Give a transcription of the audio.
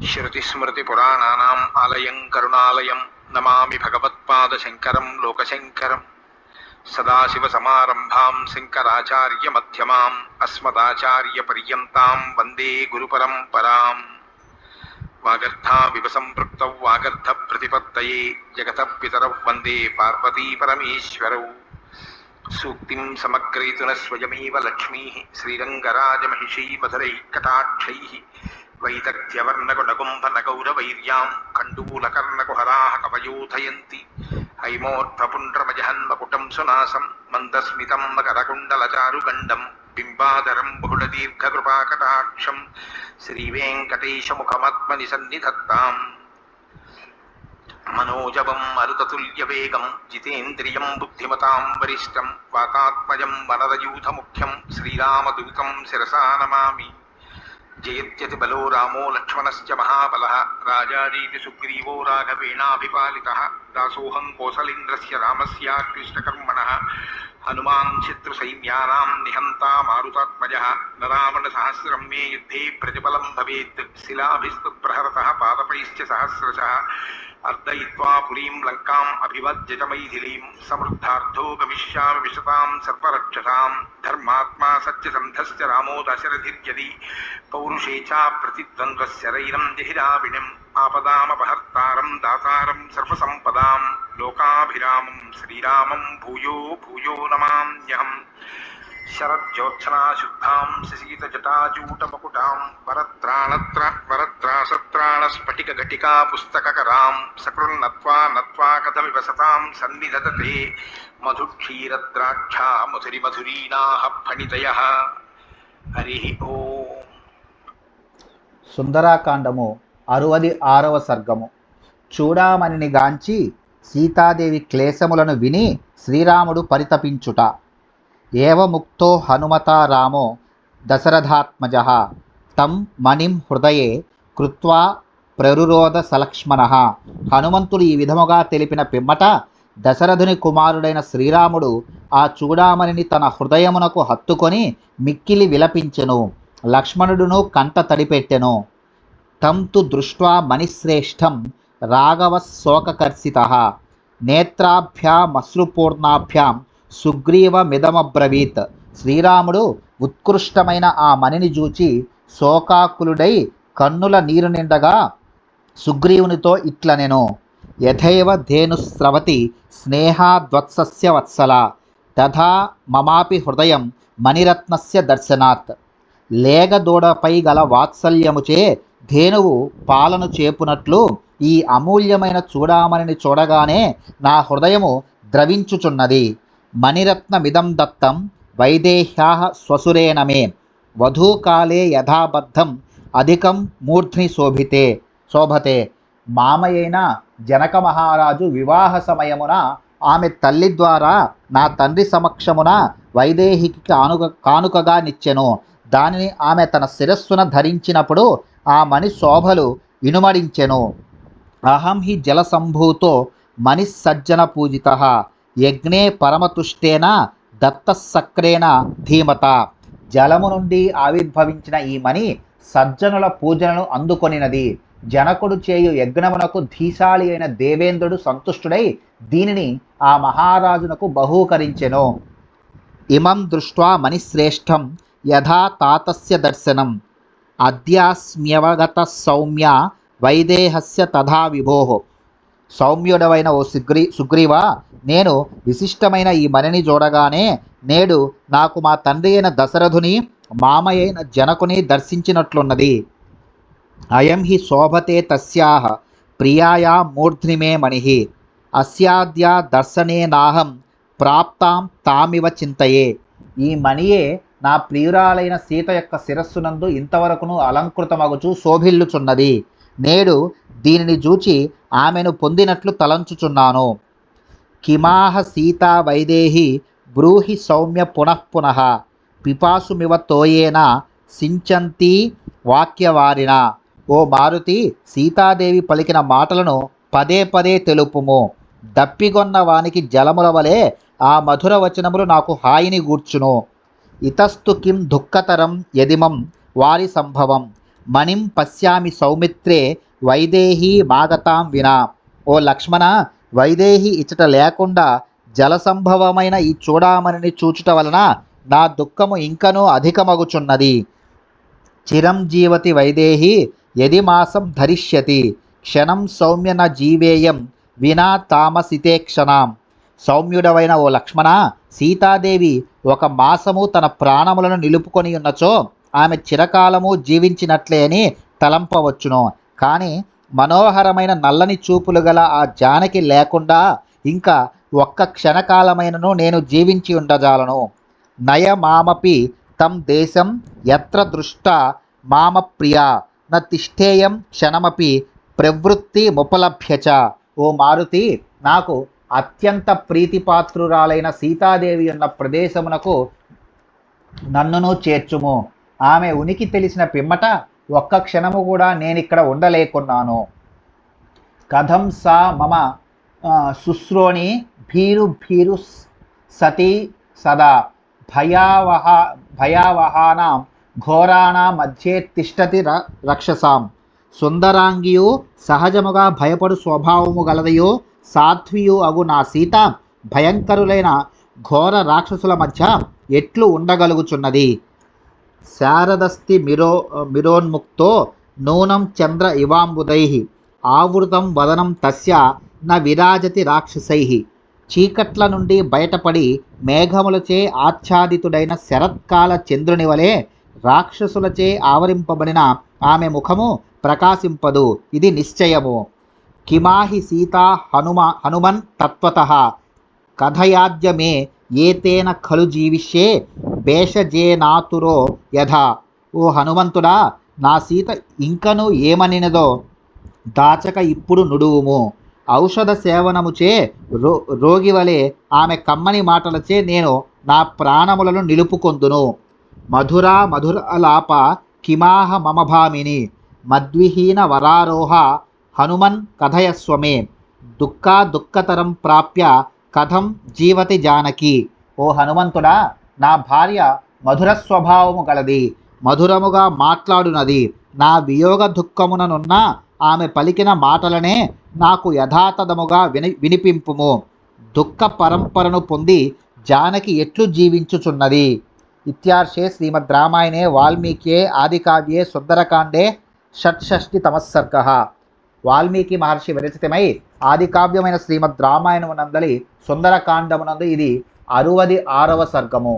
శృతిస్మృతిపురాణానాम् ఆలయం కరుణాలయం నమామి భగవత్పాదశంకరం లోకశంకరం సదాశివసమారంభాం శంకరాచార్యమధ్యమాం అస్మదాచార్యపర్యంతాం వందే గురుపరంపరాం వాగర్థావివ సంపృక్తౌ వాగర్థ ప్రతిపత్తయే జగత పితరౌ వందే పార్వతీ పరమేశ్వరౌ సూక్తిం సమగ్రయతున స్వయమేవ లక్ష్మీ శ్రీరంగరాజమహిషీ మధురై కటాక్షై వైదగ్ధ్యవర్ణగుణగుంభనగౌరవైర్యాం కండూలకర్ణకుహరాः కవయోధయంతి హైమోర్ధపుండ్రమజహన్మకుటం సునాసం మందస్మితం మకరకుండలచారుగండం బింబాధరం బహుళదీర్ఘకృపాకటాక్షం శ్రీవేంకటేశముఖమాత్మని సన్నిధత్తాం మనోజవం మరుతతుల్యవేగం జితేంద్రియం బుద్ధిమతాం వరిష్టం వాతాత్మజం వనరయూథముఖ్యం శ్రీరామదూతం శిరసా నమామి जयत्यति बलो रामो लक्ष्मणस्य महाबलः। राजादीति सुग्रीवो राघवेणाभिपालितः। दासोऽहं कोसलेन्द्रस्य रामस्याकृष्टकर्मणः। హనుమాన్ శత్రుసైన్యానాం నిహంతా మారుతాత్మజ నరావణ సహస్రం మే యుద్ధే ప్రతిఫలం భవేత్ శిలాభిస్తు ప్రహరత పాదపైశ్చ సహస్రశ అర్దయిత్వా పురీం లంకాం అభివద్యతమైథిలీం సమృద్ధార్థో గమిష్యామి విశతాం సర్వరక్షసాం ధర్మాత్మా సత్యసంధశ్చ రామో దశరథిర్యది పౌరుషే చ ప్రతిద్వంద్వశరైరం జహిరావిణిం ఆపదామపహర్తారం దాతారం సర్వసంపదాం లోకాభిరామం శ్రీరామం భూయో భూయో నమామ్యహం. శరజ్యోత్సనాశుద్ధాం శశీతజటాజూటమకుటాం వరత్రాణత్ర వరత్రాసత్రాణ స్ఫటిక ఘటికా పుస్తకరాం సకృన్నత్వా నత్వా కథమివ సతాం సన్నిధతతే మధుక్షీరద్రాక్షా మధురి మధురీనాహ ఫణితయ. హరి ఓం. సుందరాకాండము అరువది ఆరవ సర్గము. చూడామణిని గాంచి సీతాదేవి క్లేశములను విని శ్రీరాముడు పరితపించుట. ఏవముక్తో హనుమతా రామో దశరథాత్మజ తం మణిం హృదయే కృత్వా ప్రరురోధ సలక్ష్మణ హనుమంతుడు ఈ విధముగా తెలిపిన పిమ్మట దశరథుని కుమారుడైన శ్రీరాముడు ఆ చూడామణిని తన హృదయమునకు హత్తుకొని మిక్కిలి విలపించెను లక్ష్మణుడును కంట తడిపెట్టెను. తం తు దృష్ట్వా మణిశ్రేష్టం రాఘవ శోకకర్షిత నేత్రాభ్యామశ్రుపూర్ణాభ్యాం సుగ్రీవమిదమబ్రవీత్. శ్రీరాముడు ఉత్కృష్టమైన ఆ మణిని చూచి శోకాకులుడై కన్నుల నీరు నిండగా సుగ్రీవునితో ఇట్లనెను యథైవ ధేనుస్రవతి స్నేహాద్వత్సస్య వత్సల. తథా మమాపి హృదయం మణిరత్నస్య దర్శనాత్. లేగదూడపై గల వాత్సల్యముచే ధేనువు పాలను చేపునట్లు ఈ అమూల్యమైన చూడామణిని చూడగానే నా హృదయము ద్రవించుచున్నది. మణిరత్నమిదం దత్తం వైదేహ్యా స్వసురేణమే. వధూకాలే యథాబద్ధం అధికం మూర్ధ్ని శోభితే శోభతే. మామయైన జనక మహారాజు వివాహ సమయమున ఆమె తల్లి ద్వారా నా తండ్రి సమక్షమున వైదేహికి కానుక కానుకగా నిచ్చెను. దానిని ఆమె తన శిరస్సున ధరించినప్పుడు ఆ మణి శోభలు ఇనుమడించెను. అహం హి జలసంభూతో మణిసజ్జన పూజిత. యజ్ఞే పరమతుష్టేన దత్తసక్రేణ ధీమత. జలము నుండి ఆవిర్భవించిన ఈ మణి సజ్జనుల పూజలను అందుకొనినది. జనకుడు చేయు యజ్ఞమునకు ధీశాలి అయిన దేవేంద్రుడు సంతుష్టుడై దీనిని ఆ మహారాజునకు బహూకరించెను. ఇమం దృష్ట్వా మణిశ్రేష్టం యథా తాతస్య దర్శనం. అద్యాస్మ్యవగత సౌమ్య వైదేహస్య తథా విభోహో సౌమ్యుడవైన ఓ సుగ్రీ సుగ్రీవ నేను విశిష్టమైన ఈ మణిని చూడగానే నేడు నాకు మా తండ్రి అయిన దశరథుని మామయ్యైన జనకుని దర్శించినట్లున్నది. అయం హి శోభతే తస్యాహ ప్రియాయా మూర్ధ్ని మే మణి. అస్యాద్యా దర్శనేనాహం ప్రాప్తాం తామివ చింతయే. ఈ మణియే నా ప్రియురాలైన సీత యొక్క శిరస్సునందు ఇంతవరకును అలంకృతమగుచు శోభిల్లుచున్నది. నేడు దీనిని చూచి ఆమెను పొందినట్లు తలంచుచున్నాను. కిమాహ సీతా వైదేహి బ్రూహి సౌమ్య పునఃపునః పిపాసుమివ తోయేన సించంతి వాక్యవారిన. ఓ మారుతి సీతాదేవి పలికిన మాటలను పదే పదే తెలుపుము. దప్పిగొన్న వానికి జలముల వలె ఆ మధుర వచనములు నాకు హాయిని గూర్చును. ఇతస్తు కిం దుఃఖతరం యదిమం వారి సంభవం. మణిం పశ్యామి సౌమిత్రే వైదేహీ మాగతాం వినా. ఓ లక్ష్మణ వైదేహి ఇచ్చట లేకుండా జలసంభవమైన ఈ చూడామణిని చూచుట వలన నా దుఃఖము ఇంకనూ అధికమగుచున్నది. చిరంజీవతి వైదేహి యది మాసం ధరిష్యతి. క్షణం సౌమ్య న జీవేయం వినా తామసితే క్షణం. సౌమ్యుడవైన ఓ లక్ష్మణ సీతాదేవి ఒక మాసము తన ప్రాణములను నిలుపుకొని ఉన్నచో ఆమె చిరకాలము జీవించినట్లే అని తలంపవచ్చును. కానీ మనోహరమైన నల్లని చూపులు గల ఆ జానకి లేకుండా ఇంకా ఒక్క క్షణకాలమైనను నేను జీవించి ఉండజాలను. నయమామపి తం దేశం ఎత్ర దృష్ట మామ ప్రియా న క్షణమపి ప్రవృత్తి ముపలభ్యచ. ఓ మారుతి నాకు అత్యంత ప్రీతిపాత్రురాలైన సీతాదేవి ఉన్న ప్రదేశమునకు నన్నును చేర్చుము. ఆమె ఉనికి తెలిసిన పిమ్మట ఒక్క క్షణము కూడా నేనిక్కడ ఉండలేకున్నాను. కథం సా మమ శుశ్రోణి భీరు భీరు సతీ సదా. భయావహ భయావహానాం ఘోరాణా మధ్యే తిష్టతి ర రక్షసాం. సుందరాంగియు సహజముగా భయపడు స్వభావము గలదయో సాధ్వియు అగు నా సీత భయంకరులైన ఘోర రాక్షసుల మధ్య ఎట్లు ఉండగలుగుచున్నది? శారదస్తి మిరో మిరోన్ముక్తో నూనం చంద్ర ఇవాంబుదై ఆవృతం వదనం తస్య న విరాజతి రాక్షసై. చీకట్ల నుండి బయటపడి మేఘములచే ఆచ్ఛాదితుడైన శరత్కాల చంద్రుని వలె రాక్షసులచే ఆవరింపబడిన ఆమె ముఖము ప్రకాశింపదు. ఇది నిశ్చయము. కిమాహి సీతా హనుమ హనుమన్ తత్వత. కథయాద్య మే ఏతేన ఖలు జీవిష్యే భేషజేనాతురో యథా. ఓ హనుమంతుడా నా సీత ఇంకను ఏమనినదో? దాచక ఇప్పుడు నుడువుము. ఔషధ సేవనముచే రో రోగి వలె ఆమె కమ్మని మాటలచే నేను నా ప్రాణములను నిలుపుకొందును. మధురా మధురలాప కిమాహ మమ భామిని. మద్విహీన వరారోహ హనుమన్ కథయస్వమే దుఃఖా దుఃఖతరం ప్రాప్య కథం జీవతి జానకి. ఓ హనుమంతుడా నా భార్య మధుర స్వభావము గలది. మధురముగా మాట్లాడునది. నా వియోగ దుఃఖముననున్న ఆమె పలికిన మాటలనే నాకు యథాతథముగా విని వినిపింపుము. దుఃఖ పరంపరను పొంది జానకి ఎట్లు జీవించుచున్నది? ఇత్యార్షే శ్రీమద్ రామాయణే వాల్మీకే ఆదికావ్యే సుందరకాండే షట్షష్టితమస్సర్గ వాల్మీకి మహర్షి విరచితమై ఆదికావ్యమైన శ్రీమద్ రామాయణమునందలి సుందరకాండమునందు ఇది అరువది ఆరవ సర్గము.